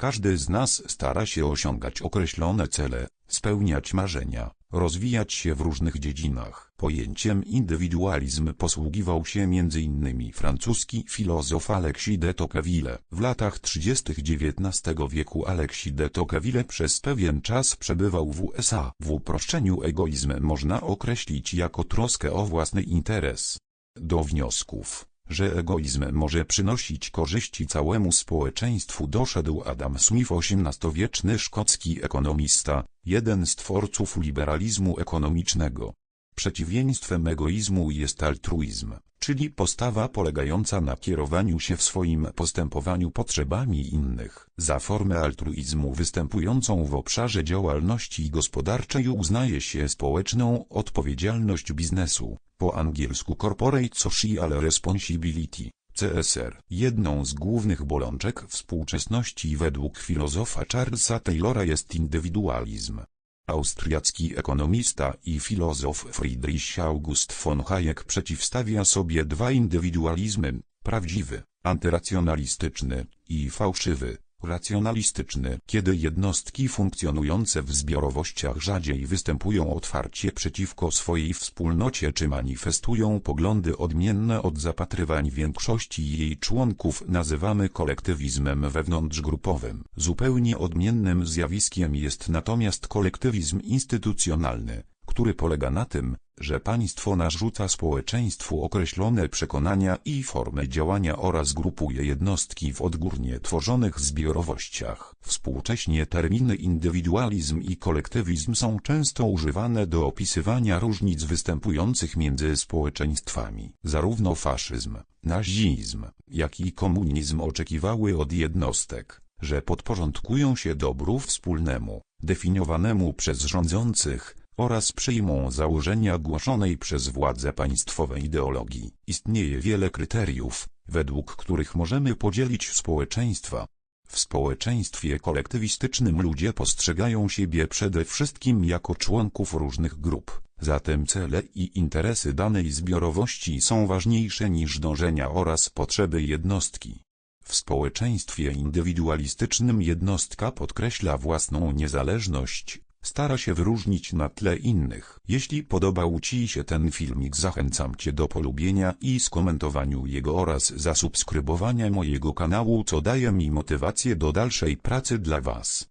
Każdy z nas stara się osiągać określone cele, spełniać marzenia, rozwijać się w różnych dziedzinach. Pojęciem indywidualizm posługiwał się m.in. francuski filozof Alexis de Tocqueville. W latach 30. XIX wieku Alexis de Tocqueville przez pewien czas przebywał w USA. W uproszczeniu egoizm można określić jako troskę o własny interes. Do wniosków że egoizm może przynosić korzyści całemu społeczeństwu doszedł Adam Smith XVIII-wieczny szkocki ekonomista, jeden z twórców liberalizmu ekonomicznego. Przeciwieństwem egoizmu jest altruizm, czyli postawa polegająca na kierowaniu się w swoim postępowaniu potrzebami innych. Za formę altruizmu występującą w obszarze działalności gospodarczej uznaje się społeczną odpowiedzialność biznesu, po angielsku Corporate Social Responsibility. CSR. Jedną z głównych bolączek współczesności według filozofa Charlesa Taylora jest indywidualizm. Austriacki ekonomista i filozof Friedrich August von Hayek przeciwstawia sobie dwa indywidualizmy, prawdziwy, antyracjonalistyczny i fałszywy, racjonalistyczny. Kiedy jednostki funkcjonujące w zbiorowościach rzadziej występują otwarcie przeciwko swojej wspólnocie czy manifestują poglądy odmienne od zapatrywań większości jej członków nazywamy kolektywizmem wewnątrzgrupowym. Zupełnie odmiennym zjawiskiem jest natomiast kolektywizm instytucjonalny, który polega na tym, że państwo narzuca społeczeństwu określone przekonania i formy działania oraz grupuje jednostki w odgórnie tworzonych zbiorowościach. Współcześnie terminy indywidualizm i kolektywizm są często używane do opisywania różnic występujących między społeczeństwami. Zarówno faszyzm, nazizm, jak i komunizm oczekiwały od jednostek, że podporządkują się dobru wspólnemu, definiowanemu przez rządzących, oraz przyjmą założenia głoszonej przez władze państwowe ideologii. Istnieje wiele kryteriów, według których możemy podzielić społeczeństwa. W społeczeństwie kolektywistycznym ludzie postrzegają siebie przede wszystkim jako członków różnych grup, zatem cele i interesy danej zbiorowości są ważniejsze niż dążenia oraz potrzeby jednostki. W społeczeństwie indywidualistycznym jednostka podkreśla własną niezależność, Stara się wyróżnić na tle innych. Jeśli podobał Ci się ten filmik zachęcam Cię do polubienia i skomentowaniu jego oraz zasubskrybowania mojego kanału co daje mi motywację do dalszej pracy dla Was.